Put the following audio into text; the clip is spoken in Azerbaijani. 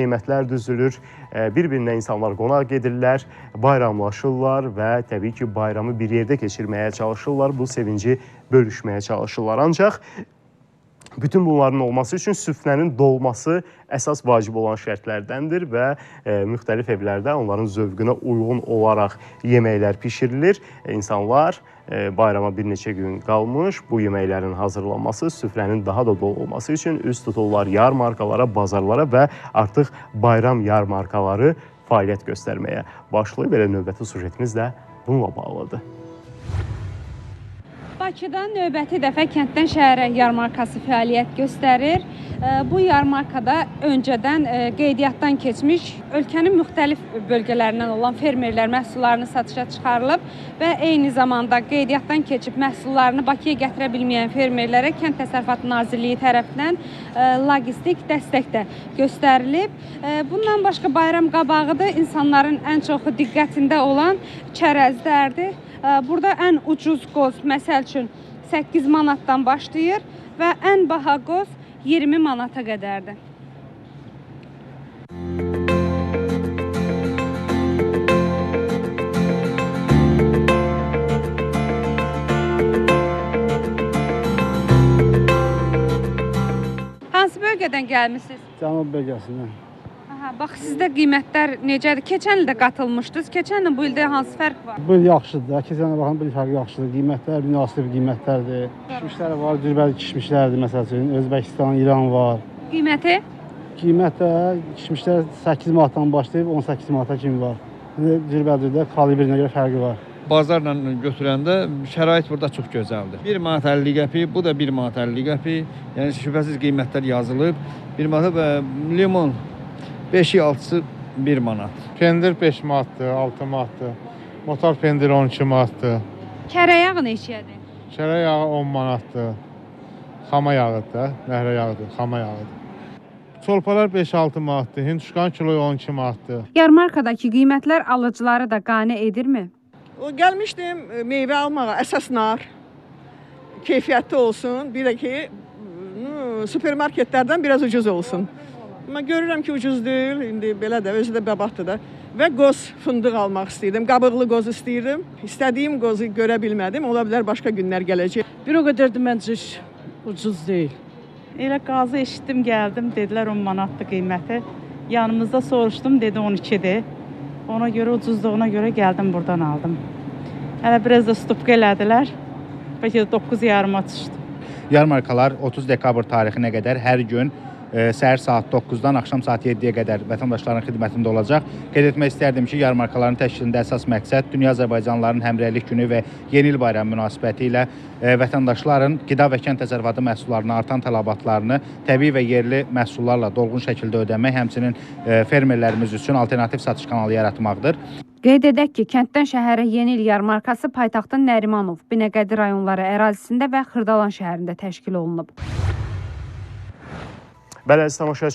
Nemətlər düzülür, bir-birinə insanlar qonaq edirlər, bayramlaşırlar və təbii ki, bayramı bir yerdə keçirməyə çalışırlar, bu sevinci bölüşməyə çalışırlar. Ancaq bütün bunların olması üçün süfrənin dolması əsas vacib olan şərtlərdəndir və e, müxtəlif evlərdə onların zövqünə uyğun olaraq yeməklər bişirilir. E, İnsanlar e, bayrama bir neçə gün qalmış bu yeməklərin hazırlanması, süfrənin daha da dolu olması üçün üz tuturlar yarmarkalara, bazarlara və artıq bayram yarmarkaları fəaliyyət göstərməyə başlayıb. Belə növbəti sujetimiz də bununla bağlıdır. Bakıda növbəti dəfə kənddən şəhərə yarmarkası fəaliyyət göstərir. E, Bu yarmarkada öncədən e, qeydiyyatdan keçmiş ölkənin müxtəlif bölgələrindən olan fermerlər məhsullarını satışa çıxarılıb və eyni zamanda qeydiyyatdan keçib məhsullarını Bakıya gətirə bilməyən fermerlərə Kənd Təsərrüfatı Nazirliyi tərəfindən e, logistik dəstək də göstərilib. E, Bundan başqa bayram qabağı da insanların ən çox diqqətində olan çərəzlərdir. Burada ən ucuz qoz məsəl üçün 8 manatdan başlayır və ən baha qoz 20 manata qədərdir. Hansı bölgədən gəlmisiniz? Cənub bölgəsindən. Aha, bax sizdə qiymətlər necədir? Keçən il də qatılmışdınız. Keçən il bu ildə hansı fərq var? Bu il yaxşıdır. Keçən il baxın bu il fərqi yaxşıdır. Qiymətlər münasib qiymətlərdir. Kişmişlər var, cürbəli kişmişlərdir məsəl üçün. Özbəkistan, İran var. Qiyməti? Qiymət də kişmişlər 8 manatdan başlayıb 18 manata kimi var. İndi cürbəldirdə kalibrinə görə fərqi var. bazarla götürəndə şərait burada çox gözəldir. 1 manat 50 qəpik, bu da 1 manat 50 qəpik. Yəni şübhəsiz qiymətlər yazılıb. 1 manat və limon 5-i 6-sı 1 manat. Pendir 5 manatdır, 6 manatdır. Motor pendir 12 manatdır. Kərə yağı neçədir? Şərə yağı 10 manatdır. Xama yağıdır da, nəhrə yağıdır, xama yağıdır. Çolpalar 5-6 manatdır, hinduşkan kiloyu 12 manatdır. Yarmarkadakı qiymətlər alıcıları da qane edirmi? O gəlmişdim e, meyvə almağa, əsas nar. Keyfiyyətli olsun, bir də ki m, supermarketlərdən biraz ucuz olsun. Amma görürəm ki, ucuz deyil. İndi belə də özü də bəbatdır da. Və qoz fındıq almaq istəyirdim. Qabıqlı qoz istəyirdim. İstədiyim qozu görə bilmədim. Ola bilər başqa günlər gələcək. Bir o qədər də məncə ucuz deyil. Elə qazı eşitdim, gəldim, dedilər 10 manatdır qiyməti. Yanımızda soruşdum, dedi 12-dir. Ona görə ucuzluğuna görə gəldim burdan aldım. Hələ biraz da stopka elədilər. Bəlkə də 9 yarıma düşdü. Yarmarkalar 30 dekabr tarixinə qədər hər gün səhər saat 9-dan axşam saat 7-yə qədər vətəndaşların xidmətində olacaq. Qeyd etmək istərdim ki, yarmarkaların təşkilində əsas məqsəd dünya azərbaycanlıların həmrəylik günü və Yeni il bayramı münasibətilə e, vətəndaşların qida və kənd təsərrüfatı məhsullarına artan tələbatlarını təbii və yerli məhsullarla dolğun şəkildə ödəmək, həmçinin e, fermerlərimiz üçün alternativ satış kanalı yaratmaqdır. Qeyd edək ki, kənddən şəhərə Yeni il yarmarkası paytaxtın Nərimanov, Binəqədi rayonları ərazisində və Xırdalan şəhərində təşkil olunub. بله از تماشای